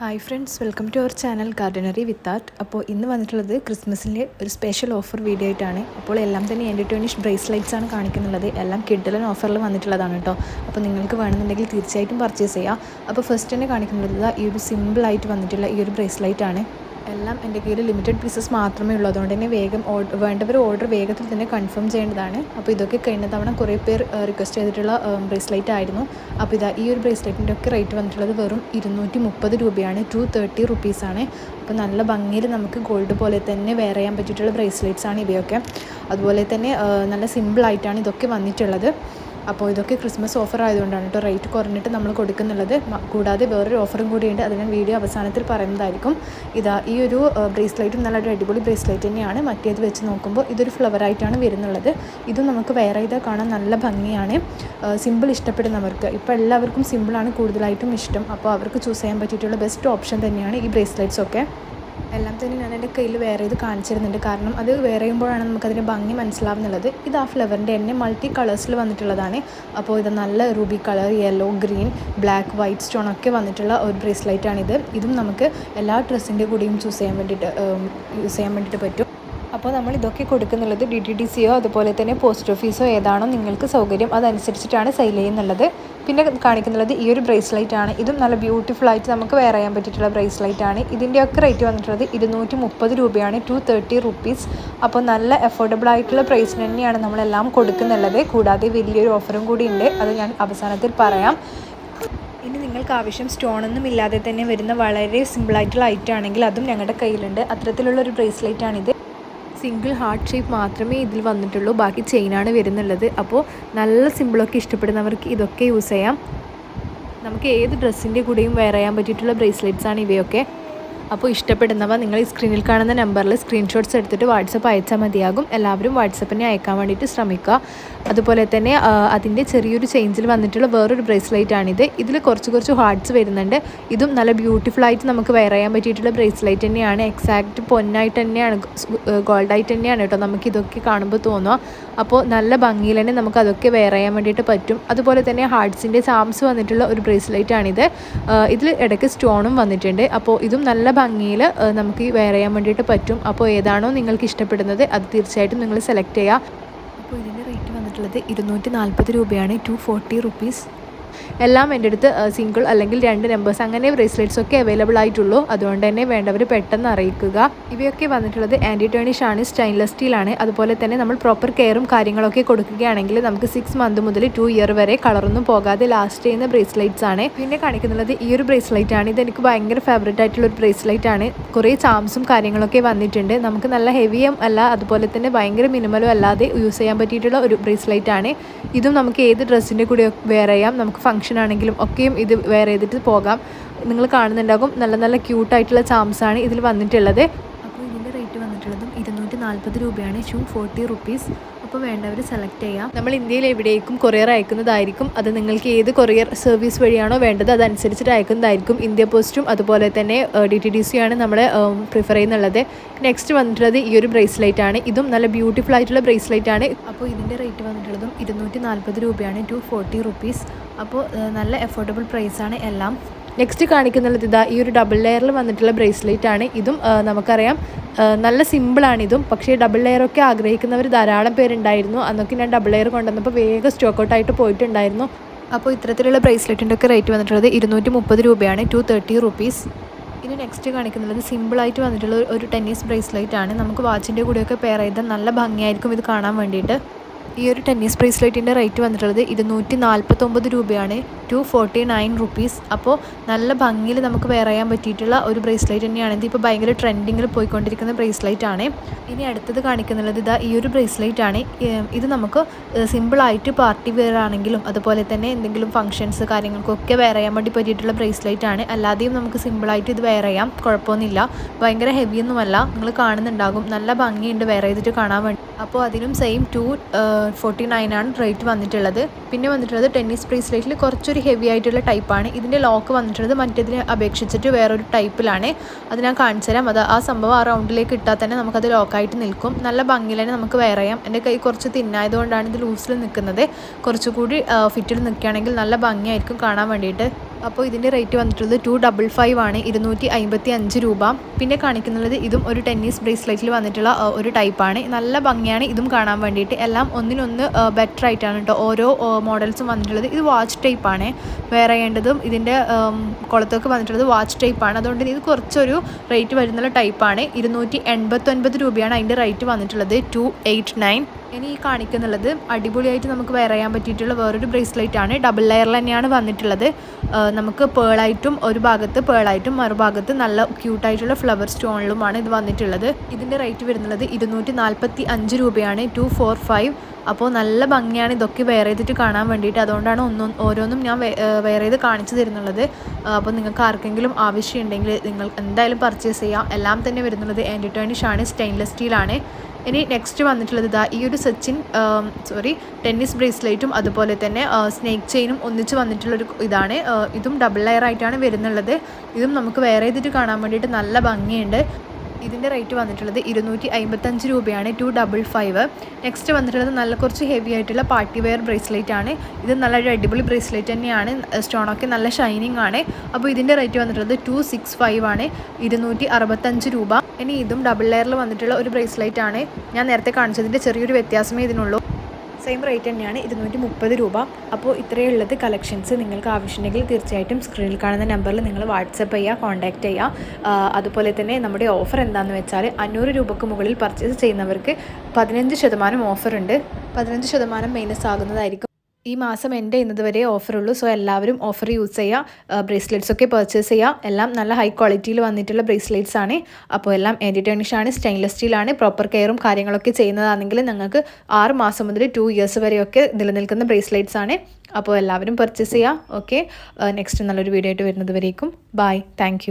Hi friends welcome to our channel gardenery with art അപ്പോൾ ഇന്ന് വന്നിട്ടുള്ളത് ക്രിസ്മസിന്റെ ഒരു സ്പെഷ്യൽ ഓഫർ വീഡിയോ ആയിട്ടാണ്. അപ്പോൾ എല്ലാം തന്നെ എന്റെ ട്വനിഷ് ബ്രേസ്ലൈറ്റ്സ് ആണ് കാണിക്കുന്നുള്ളത്. എല്ലാം കിഡ്ഡലൻ ഓഫറിൽ വന്നിട്ടുള്ളതാണ് കേട്ടോ. അപ്പോൾ നിങ്ങൾക്ക് വേണമെന്നുണ്ടെങ്കിൽ തീർച്ചയായിട്ടും പർച്ചേസ് ചെയ്യാം. അപ്പോൾ ഫസ്റ്റ് തന്നെ കാണിക്കുന്നത് ഈ ഒരു സിമ്പിളായിട്ട് വന്നിട്ടുള്ള ഈ ഒരു ബ്രേസ്ലൈറ്റ് ആണ്. എല്ലാം എന്റെ കയ്യിൽ ലിമിറ്റഡ് പീസസ് മാത്രമേ ഉള്ളൂ. അതുകൊണ്ട് തന്നെ വേഗം വേണ്ടവർ ഓർഡർ വേഗത്തിൽ തന്നെ കൺഫേം ചെയ്യേണ്ടതാണ്. അപ്പോൾ ഇതൊക്കെ കഴിഞ്ഞ തവണ കുറേ പേർ റിക്വസ്റ്റ് ചെയ്തിട്ടുള്ള ബ്രേസ്ലൈറ്റ് ആയിരുന്നു. അപ്പോൾ ഇതാ ഈ ഒരു ബ്രേസ്ലൈറ്റിന്റെ ഒക്കെ റേറ്റ് വന്നിട്ടുള്ളത് വെറും ഇരുന്നൂറ്റി മുപ്പത് രൂപയാണ് ടു തേർട്ടി റുപ്പീസാണ് അപ്പോൾ നല്ല ഭംഗിയിൽ നമുക്ക് ഗോൾഡ് പോലെ തന്നെ വെയർ ചെയ്യാൻ പറ്റിയിട്ടുള്ള ബ്രേസ്ലെറ്റ്സ് ആണ് ഇവയൊക്കെ. അതുപോലെ തന്നെ നല്ല സിമ്പിളായിട്ടാണ് ഇതൊക്കെ വന്നിട്ടുള്ളത്. അപ്പോൾ ഇതൊക്കെ ക്രിസ്മസ് ഓഫർ ആയതുകൊണ്ടാണ് കേട്ടോ റേറ്റ് കുറഞ്ഞിട്ട് നമ്മൾ കൊടുക്കുന്നുള്ളത്. കൂടാതെ വേറൊരു ഓഫറും കൂടിയുണ്ട്. അത് ഞാൻ വീഡിയോ അവസാനത്തിൽ പറയുന്നതായിരിക്കും. ഇതാ ഈ ഒരു ബ്രേസ്ലൈറ്റും നല്ലൊരു അടിപൊളി ബ്രേസ്ലൈറ്റ് തന്നെയാണ്. മറ്റേത് വെച്ച് നോക്കുമ്പോൾ ഇതൊരു ഫ്ലവറായിട്ടാണ് വരുന്നുള്ളത്. ഇതും നമുക്ക് വെയർ ചെയ്താൽ കാണാൻ നല്ല ഭംഗിയാണ്. സിമ്പിൾ ഇഷ്ടപ്പെടുന്നവർക്ക്. ഇപ്പോൾ എല്ലാവർക്കും സിമ്പിളാണ് കൂടുതലായിട്ടും ഇഷ്ടം. അപ്പോൾ അവർക്ക് ചൂസ് ചെയ്യാൻ പറ്റിയിട്ടുള്ള ബെസ്റ്റ് ഓപ്ഷൻ തന്നെയാണ് ഈ ബ്രേസ്ലൈറ്റ്സ് ഒക്കെ. എല്ലാം തന്നെ ഞാൻ എന്റെ കയ്യിൽ വേറെ ഇത് കാണിച്ചിരുന്നുണ്ട്. കാരണം അത് വേറെ ചെയ്യുമ്പോഴാണ് നമുക്കതിന്റെ ഭംഗി മനസ്സിലാവുന്നുള്ളത്. ഇത് ആ ഫ്ലവറിന്റെ എണ്ണ മൾട്ടി കളേഴ്സിൽ വന്നിട്ടുള്ളതാണ്. അപ്പോൾ ഇത് നല്ല ruby colour yellow green black white stone ഒക്കെ വന്നിട്ടുള്ള ഒരു ബ്രേസ്ലൈറ്റ് ആണിത്. ഇതും നമുക്ക് എല്ലാ ഡ്രസ്സിന്റെ കൂടെയും ചൂസ് ചെയ്യാൻ വേണ്ടിയിട്ട് യൂസ് ചെയ്യാൻ വേണ്ടിയിട്ട് പറ്റും. അപ്പോൾ നമ്മൾ ഇതൊക്കെ കൊടുക്കുന്നുള്ളത് ഡി ടി ഡി സിയോ അതുപോലെ തന്നെ പോസ്റ്റ് ഓഫീസോ ഏതാണോ നിങ്ങൾക്ക് സൗകര്യം അതനുസരിച്ചിട്ടാണ് സെയിൽ ചെയ്യുന്നുള്ളത്. പിന്നെ കാണിക്കുന്നുള്ളത് ഈ ഒരു ബ്രേസ്ലൈറ്റ് ആണ്. ഇതും നല്ല ബ്യൂട്ടിഫുൾ ആയിട്ട് നമുക്ക് വെയർ ചെയ്യാൻ പറ്റിയിട്ടുള്ള ബ്രേസ്ലൈറ്റ് ആണ്. ഇതിന്റെയൊക്കെ റേറ്റ് വന്നിട്ടുള്ളത് ഇരുന്നൂറ്റി മുപ്പത് രൂപയാണ് ടു തേർട്ടി റുപ്പീസ് അപ്പോൾ നല്ല അഫോർഡബിൾ ആയിട്ടുള്ള പ്രൈസിന് തന്നെയാണ് നമ്മളെല്ലാം കൊടുക്കുന്നുള്ളത്. കൂടാതെ വലിയൊരു ഓഫറും കൂടി ഉണ്ട്. അത് ഞാൻ അവസാനത്തിൽ പറയാം. ഇനി നിങ്ങൾക്ക് ആവശ്യം സ്റ്റോണൊന്നും ഇല്ലാതെ തന്നെ വരുന്ന വളരെ സിമ്പിളായിട്ടുള്ള ഐറ്റം ആണെങ്കിൽ അതും ഞങ്ങളുടെ കയ്യിലുണ്ട്. അത്തരത്തിലുള്ള ഒരു ബ്രേസ്ലൈറ്റ് ആണിത്. സിംഗിൾ ഹാർട്ട് ഷേപ്പ് മാത്രമേ ഇതിൽ വന്നിട്ടുള്ളൂ. ബാക്കി ചെയിനാണ് വരുന്നുള്ളത്. അപ്പോൾ നല്ല സിമ്പിളൊക്കെ ഇഷ്ടപ്പെടുന്നവർക്ക് ഇതൊക്കെ യൂസ് ചെയ്യാം. നമുക്ക് ഏത് ഡ്രസ്സിന്റെ കൂടെയും വെയർ ചെയ്യാൻ പറ്റിയിട്ടുള്ള ബ്രേസ്ലെറ്റ്സാണ് ഇവയൊക്കെ. അപ്പോൾ ഇഷ്ടപ്പെടുന്നവ നിങ്ങൾ ഈ സ്ക്രീനിൽ കാണുന്ന നമ്പറിൽ സ്ക്രീൻഷോട്ട്സ് എടുത്തിട്ട് വാട്സപ്പ് അയച്ചാൽ മതിയാകും. എല്ലാവരും വാട്സപ്പിനെ അയക്കാൻ വേണ്ടിയിട്ട് ശ്രമിക്കുക. അതുപോലെ തന്നെ അതിന്റെ ചെറിയൊരു ചേഞ്ചിൽ വന്നിട്ടുള്ള വേറൊരു ബ്രേസ്ലെറ്റ് ആണിത് ഇതിൽ കുറച്ച് കുറച്ച് ഹാർട്സ് വരുന്നുണ്ട്. ഇതും നല്ല ബ്യൂട്ടിഫുൾ ആയിട്ട് നമുക്ക് വെയർ ചെയ്യാൻ പറ്റിയിട്ടുള്ള ബ്രേസ്ലെറ്റ് തന്നെയാണ്. എക്സാക്റ്റ് പൊന്നായിട്ട് തന്നെയാണ്. ഗോൾഡായിട്ട് തന്നെയാണ് കേട്ടോ നമുക്ക് ഇതൊക്കെ കാണുമ്പോൾ തോന്നുക. അപ്പോൾ നല്ല ഭംഗിയിൽ തന്നെ നമുക്ക് അതൊക്കെ വെയർ ചെയ്യാൻ വേണ്ടിയിട്ട് പറ്റും. അതുപോലെ തന്നെ ഹാർട്സിന്റെ ചാംസ് വന്നിട്ടുള്ള ഒരു ബ്രേസ്ലെറ്റ് ആണിത് ഇതിൽ ഇടയ്ക്ക് സ്റ്റോണും വന്നിട്ടുണ്ട്. അപ്പോൾ ഇതും നല്ല ഭംഗിയിൽ നമുക്ക് വെയർ ചെയ്യാൻ വേണ്ടിയിട്ട് പറ്റും. അപ്പോൾ ഏതാണോ നിങ്ങൾക്ക് ഇഷ്ടപ്പെടുന്നത് അത് തീർച്ചയായിട്ടും നിങ്ങൾ സെലക്ട് ചെയ്യുക അപ്പോൾ ഇതിന്റെ റേറ്റ് വന്നിട്ടുള്ളത് ഇരുന്നൂറ്റി നാൽപ്പത് രൂപയാണ്. ടു ഫോർട്ടി റുപ്പീസ് എല്ലാം എന്റെ അടുത്ത് സിംഗിൾ അല്ലെങ്കിൽ രണ്ട് നമ്പേഴ്സ് അങ്ങനെ ബ്രേസ്ലെറ്റ്സ് ഒക്കെ അവൈലബിൾ ആയിട്ടുള്ളൂ. അതുകൊണ്ട് തന്നെ വേണ്ടവർ പെട്ടെന്ന് അറിയിക്കുക. ഇവയൊക്കെ വന്നിട്ടുള്ളത് ആന്റി ടേണിഷ് ആണ് സ്റ്റെയിൻലെസ് സ്റ്റീലാണ് അതുപോലെ തന്നെ നമ്മൾ പ്രോപ്പർ കെയറും കാര്യങ്ങളൊക്കെ കൊടുക്കുകയാണെങ്കിൽ നമുക്ക് സിക്സ് മന്ത് മുതൽ ടു ഇയർ വരെ കളറൊന്നും പോകാതെ ലാസ്റ്റ് ചെയ്യുന്ന ബ്രേസ്ലെറ്റ്സ് ആണ്. പിന്നെ കാണിക്കുന്നത് ഈ ഒരു ബ്രേസ്ലെറ്റ് ആണ്. ഇത് എനിക്ക് ഭയങ്കര ഫേവറേറ്റ് ആയിട്ടുള്ള ഒരു ബ്രേസ്ലെറ്റ് ആണ്. കുറേ ചാംസും കാര്യങ്ങളൊക്കെ വന്നിട്ടുണ്ട്. നമുക്ക് നല്ല ഹെവിയും അല്ല അതുപോലെ തന്നെ ഭയങ്കര മിനിമലും അല്ലാതെ യൂസ് ചെയ്യാൻ പറ്റിയിട്ടുള്ള ഒരു ബ്രേസ്ലെറ്റ് ആണ്. ഇതും നമുക്ക് ഏത് ഡ്രസ്സിന്റെ കൂടെ വെയർ ചെയ്യാം. നമുക്ക് ഫംഗ്ഷൻ ആണെങ്കിലും ഒക്കെയും ഇത് വെയർ ചെയ്തിട്ട് പോകാം. നിങ്ങൾ കാണുന്നുണ്ടാകും. നല്ല നല്ല ക്യൂട്ടായിട്ടുള്ള ചാംസ് ആണ് ഇതിൽ വന്നിട്ടുള്ളത്. അപ്പോൾ ഇതിന്റെ റേറ്റ് വന്നിട്ടുള്ളതും ഇരുന്നൂറ്റി നാൽപ്പത് രൂപയാണ്. Two forty rupees. അപ്പോൾ വേണ്ടവർ സെലക്ട് ചെയ്യാം. നമ്മൾ ഇന്ത്യയിൽ എവിടേക്കും കൊറിയർ അയക്കുന്നതായിരിക്കും. അത് നിങ്ങൾക്ക് ഏത് കൊറിയർ സർവീസ് വഴിയാണോ വേണ്ടത് അതനുസരിച്ചിട്ട് അയക്കുന്നതായിരിക്കും. ഇന്ത്യ പോസ്റ്റും അതുപോലെ തന്നെ ഡി ടി ഡി സി ആണ് നമ്മൾ പ്രിഫർ ചെയ്യുന്നുള്ളത്. നെക്സ്റ്റ് വന്നിട്ടുള്ളത് ഈ ഒരു ബ്രേസ്ലെറ്റ് ആണ്. ഇതും നല്ല ബ്യൂട്ടിഫുൾ ആയിട്ടുള്ള ബ്രേസ്ലെറ്റ് ആണ്. അപ്പോൾ ഇതിന്റെ റേറ്റ് വന്നിട്ടുള്ളതും ഇരുന്നൂറ്റി നാൽപ്പത് രൂപയാണ് ടു ഫോർട്ടി റുപ്പീസ് അപ്പോൾ നല്ല എഫോർഡബിൾ പ്രൈസാണ് എല്ലാം. നെക്സ്റ്റ് കാണിക്കുന്നുള്ളത് ഇതാ ഈ ഒരു ഡബിൾ ലെയറിൽ വന്നിട്ടുള്ള ബ്രേസ്ലെറ്റ് ആണ്. ഇതും നമുക്കറിയാം നല്ല സിമ്പിളാണ് ഇതും. പക്ഷേ ഡബിൾ ലെയറൊക്കെ ആഗ്രഹിക്കുന്നവർ ധാരാളം പേരുണ്ടായിരുന്നു. അന്നൊക്കെ ഞാൻ ഡബിൾ ലെയർ കൊണ്ടുവന്നപ്പോൾ വേഗം സ്റ്റോക്ക് ഔട്ടായിട്ട് പോയിട്ടുണ്ടായിരുന്നു. അപ്പോൾ ഇത്തരത്തിലുള്ള ബ്രേസ്ലെറ്റിന്റെ ഒക്കെ റേറ്റ് വന്നിട്ടുള്ളത് ഇരുന്നൂറ്റി മുപ്പത് രൂപയാണ് ടു തേർട്ടി റുപ്പീസ് ഇനി നെക്സ്റ്റ് കാണിക്കുന്നത് സിമ്പിളായിട്ട് വന്നിട്ടുള്ള ഒരു ടെന്നീസ് ബ്രേസ്ലെറ്റ് ആണ്. നമുക്ക് വാച്ചിന്റെ കൂടെയൊക്കെ പെയർ ചെയ്താൽ നല്ല ഭംഗിയായിരിക്കും ഇത് കാണാൻ വേണ്ടിയിട്ട്. ഈ ഒരു ടെന്നീസ് ബ്രേസ്ലെറ്റിന്റെ റേറ്റ് വന്നിട്ടുള്ളത് ഇരുന്നൂറ്റി നാൽപ്പത്തൊമ്പത് രൂപയാണ്. ടു ഫോർട്ടി നയൻ റുപ്പീസ് അപ്പോൾ നല്ല ഭംഗിയിൽ നമുക്ക് വെയർ ചെയ്യാൻ പറ്റിയിട്ടുള്ള ഒരു ബ്രേസ്ലെറ്റ് തന്നെയാണ്. ഇത് ഇപ്പോൾ ഭയങ്കര ട്രെൻഡിങ്ങിൽ പോയിക്കൊണ്ടിരിക്കുന്ന ബ്രേസ്ലെറ്റ് ആണ്. ഇനി അടുത്തത് കാണിക്കുന്നുള്ളത് ഇതാ ഈ ഒരു ബ്രേസ്ലെറ്റ് ആണ്. ഇത് നമുക്ക് സിമ്പിളായിട്ട് പാർട്ടി വെയർ ആണെങ്കിലും അതുപോലെ തന്നെ എന്തെങ്കിലും ഫംഗ്ഷൻസ് കാര്യങ്ങൾക്കൊക്കെ വെയർ ചെയ്യാൻ വേണ്ടി പറ്റിയിട്ടുള്ള ബ്രേസ്ലെറ്റ് ആണ്. അല്ലാതെയും നമുക്ക് സിമ്പിളായിട്ട് ഇത് വെയർ ചെയ്യാം. കുഴപ്പമൊന്നുമില്ല. ഭയങ്കര ഹെവിയൊന്നുമല്ല നിങ്ങൾ കാണുന്നുണ്ടാകും. നല്ല ഭംഗിയുണ്ട് വെയർ ചെയ്തിട്ട് കാണാൻ വേണ്ടി. അപ്പോൾ അതിനും സെയിം ടു ഫോർട്ടി നയൻ ആണ് റേറ്റ് വന്നിട്ടുള്ളത്. പിന്നെ വന്നിട്ടുള്ളത് ടെന്നീസ് ബ്രേസ്ലെറ്റിൽ കുറച്ചൊരു ഹെവി ആയിട്ടുള്ള ടൈപ്പാണ് ഇതിന്റെ ലോക്ക് വന്നിട്ടുള്ളത് മറ്റേതിനെ അപേക്ഷിച്ചിട്ട് വേറൊരു ടൈപ്പിലാണ് അത് ഞാൻ കാണിച്ചു തരാം. അത് ആ സംഭവം ആ റൗണ്ടിലേക്ക് ഇട്ടാൽ തന്നെ നമുക്കത് ലോക്കായിട്ട് നിൽക്കും. നല്ല ഭംഗിയിൽ തന്നെ നമുക്ക് വെയർ ചെയ്യാം. എന്റെ കൈ കുറച്ച് തിന്നായതുകൊണ്ടാണ് ഇത് ലൂസിൽ നിൽക്കുന്നത്. കുറച്ചുകൂടി ഫിറ്റിൽ നിൽക്കുകയാണെങ്കിൽ നല്ല ഭംഗിയായിരിക്കും കാണാൻ വേണ്ടിയിട്ട്. അപ്പോൾ ഇതിന്റെ റേറ്റ് വന്നിട്ടുള്ളത് ടു ഡബിൾ ഫൈവ് ആണ് ഇരുന്നൂറ്റി അമ്പത്തി അഞ്ച് രൂപ. പിന്നെ കാണിക്കുന്നുള്ളത് ഇതും ഒരു ടെന്നീസ് ബ്രേസ്ലെറ്റിൽ വന്നിട്ടുള്ള ഒരു ടൈപ്പാണ് നല്ല ഭംഗിയാണ് ഇതും കാണാൻ വേണ്ടിയിട്ട്. എല്ലാം ഒന്നിനൊന്ന് ബെറ്റർ ആയിട്ടാണ് കേട്ടോ ഓരോ മോഡൽസും വന്നിട്ടുള്ളത്. ഇത് വാച്ച് ടൈപ്പാണ് വേറെ ചെയ്യേണ്ടതും ഇതിന്റെ കുളത്തൊക്കെ വന്നിട്ടുള്ളത് വാച്ച് ടൈപ്പാണ് അതുകൊണ്ട് ഇത് കുറച്ചൊരു റേറ്റ് വരുന്നുള്ള ടൈപ്പാണ് ഇരുന്നൂറ്റി എൺപത്തൊൻപത് രൂപയാണ് അതിന്റെ റേറ്റ് വന്നിട്ടുള്ളത്. ടു എയ്റ്റ് നയൻ ഇനി ഈ കാണിക്കുന്നുള്ളത് അടിപൊളിയായിട്ട് നമുക്ക് വെയർ ചെയ്യാൻ പറ്റിയിട്ടുള്ള വേറൊരു ബ്രേസ്ലെറ്റ് ആണ്. ഡബിൾ ലെയറിൽ തന്നെയാണ് വന്നിട്ടുള്ളത്. നമുക്ക് പേളായിട്ടും ഒരു ഭാഗത്ത് പേളായിട്ടും മറുഭാഗത്ത് നല്ല ക്യൂട്ടായിട്ടുള്ള ഫ്ലവർ സ്റ്റോണിലുമാണ് ഇത് വന്നിട്ടുള്ളത്. ഇതിന്റെ റേറ്റ് വരുന്നത് ഇരുന്നൂറ്റി നാൽപ്പത്തി അഞ്ച് രൂപയാണ് ടു ഫോർ ഫൈവ് അപ്പോൾ നല്ല ഭംഗിയാണ് ഇതൊക്കെ വെയർ ചെയ്തിട്ട് കാണാൻ വേണ്ടിയിട്ട്. അതുകൊണ്ടാണ് ഒന്നും ഓരോന്നും ഞാൻ വെയർ ചെയ്ത് കാണിച്ചു തരുന്നുള്ളത്. അപ്പോൾ നിങ്ങൾക്ക് ആർക്കെങ്കിലും ആവശ്യമുണ്ടെങ്കിൽ നിങ്ങൾ എന്തായാലും പർച്ചേസ് ചെയ്യാം. എല്ലാം തന്നെ വരുന്നുള്ളത് ആന്റി ആണ് സ്റ്റെയിൻലെസ് സ്റ്റീലാണ് ഇനി നെക്സ്റ്റ് വന്നിട്ടുള്ളത് ഇതാ ഈ ഒരു സച്ചിൻ സോറി ടെന്നീസ് ബ്രേസ്ലെറ്റും അതുപോലെ തന്നെ സ്നേക്ക് ചെയിനും ഒന്നിച്ച് വന്നിട്ടുള്ളൊരു ഇതാണ്. ഇതും ഡബിൾ ലെയർ ആയിട്ടാണ് വരുന്നുള്ളത്. ഇതും നമുക്ക് വേറെ ഇതിട്ട് കാണാൻ വേണ്ടിയിട്ട് നല്ല ഭംഗിയുണ്ട്. ഇതിന്റെ റേറ്റ് വന്നിട്ടുള്ളത് ഇരുന്നൂറ്റി അമ്പത്തഞ്ച് രൂപയാണ് ടു ഡബിൾ ഫൈവ് നെക്സ്റ്റ് വന്നിട്ടുള്ളത് നല്ല കുറച്ച് ഹെവി ആയിട്ടുള്ള പാർട്ടി വെയർ ബ്രേസ്ലെറ്റ് ആണ്. ഇത് നല്ലൊരു അടിപൊളി ബ്രേസ്ലെറ്റ് തന്നെയാണ്. സ്റ്റോണൊക്കെ നല്ല ഷൈനിങ് ആണ്. അപ്പോൾ ഇതിന്റെ റേറ്റ് വന്നിട്ടുള്ളത് ടു സിക്സ് ഫൈവ് ആണ് ഇരുന്നൂറ്റി അറുപത്തഞ്ച് രൂപ. ഇനി ഇതും ഡബിൾ ലെയറിൽ വന്നിട്ടുള്ള ഒരു ബ്രേസ്ലെറ്റ് ആണ്. ഞാൻ നേരത്തെ കാണിച്ചതിന്റെ ചെറിയൊരു വ്യത്യാസമേ ഇതിനുള്ളൂ. സെയിം റേറ്റ് തന്നെയാണ് ഇരുന്നൂറ്റി മുപ്പത് രൂപ. അപ്പോൾ ഇത്രയേ ഉള്ളത് കളക്ഷൻസ് നിങ്ങൾക്ക് ആവശ്യമുണ്ടെങ്കിൽ തീർച്ചയായിട്ടും സ്ക്രീനിൽ കാണുന്ന നമ്പറിൽ നിങ്ങൾ വാട്സപ്പ് ചെയ്യുക കോൺടാക്റ്റ് ചെയ്യുക അതുപോലെ തന്നെ നമ്മുടെ ഓഫർ എന്താണെന്ന് വെച്ചാൽ അഞ്ഞൂറ് രൂപക്ക് മുകളിൽ പർച്ചേസ് ചെയ്യുന്നവർക്ക് പതിനഞ്ച് ശതമാനം ഓഫർ ഉണ്ട്. പതിനഞ്ച് ശതമാനം മൈനസ് ആകുന്നതായിരിക്കും. ഈ മാസം എന്റെ ഇന്നത് വരെ ഓഫറുള്ളൂ സോ എല്ലാവരും ഓഫർ യൂസ് ചെയ്യുക ബ്രേസ്ലെറ്റ്സ് ഒക്കെ പർച്ചേസ് ചെയ്യുക എല്ലാം നല്ല ഹൈ ക്വാളിറ്റിയിൽ വന്നിട്ടുള്ള ബ്രേസ്ലെറ്റ്സ് ആണ്. അപ്പോൾ എല്ലാം ആന്റി ടേണിഷ് ആണ്. സ്റ്റെയിൻലെസ് സ്റ്റീലാണ് പ്രോപ്പർ കെയറും കാര്യങ്ങളൊക്കെ ചെയ്യുന്നതാണെങ്കിൽ നിങ്ങൾക്ക് ആറ് മാസം മുതൽ ടു ഇയേഴ്സ് വരെയൊക്കെ നിലനിൽക്കുന്ന ബ്രേസ്ലെറ്റ്സ് ആണ്. അപ്പോൾ എല്ലാവരും പർച്ചേസ് ചെയ്യുക ഓക്കെ നെക്സ്റ്റ് നല്ലൊരു വീഡിയോ ആയിട്ട് വരുന്നത് വരേക്കും. Bye thank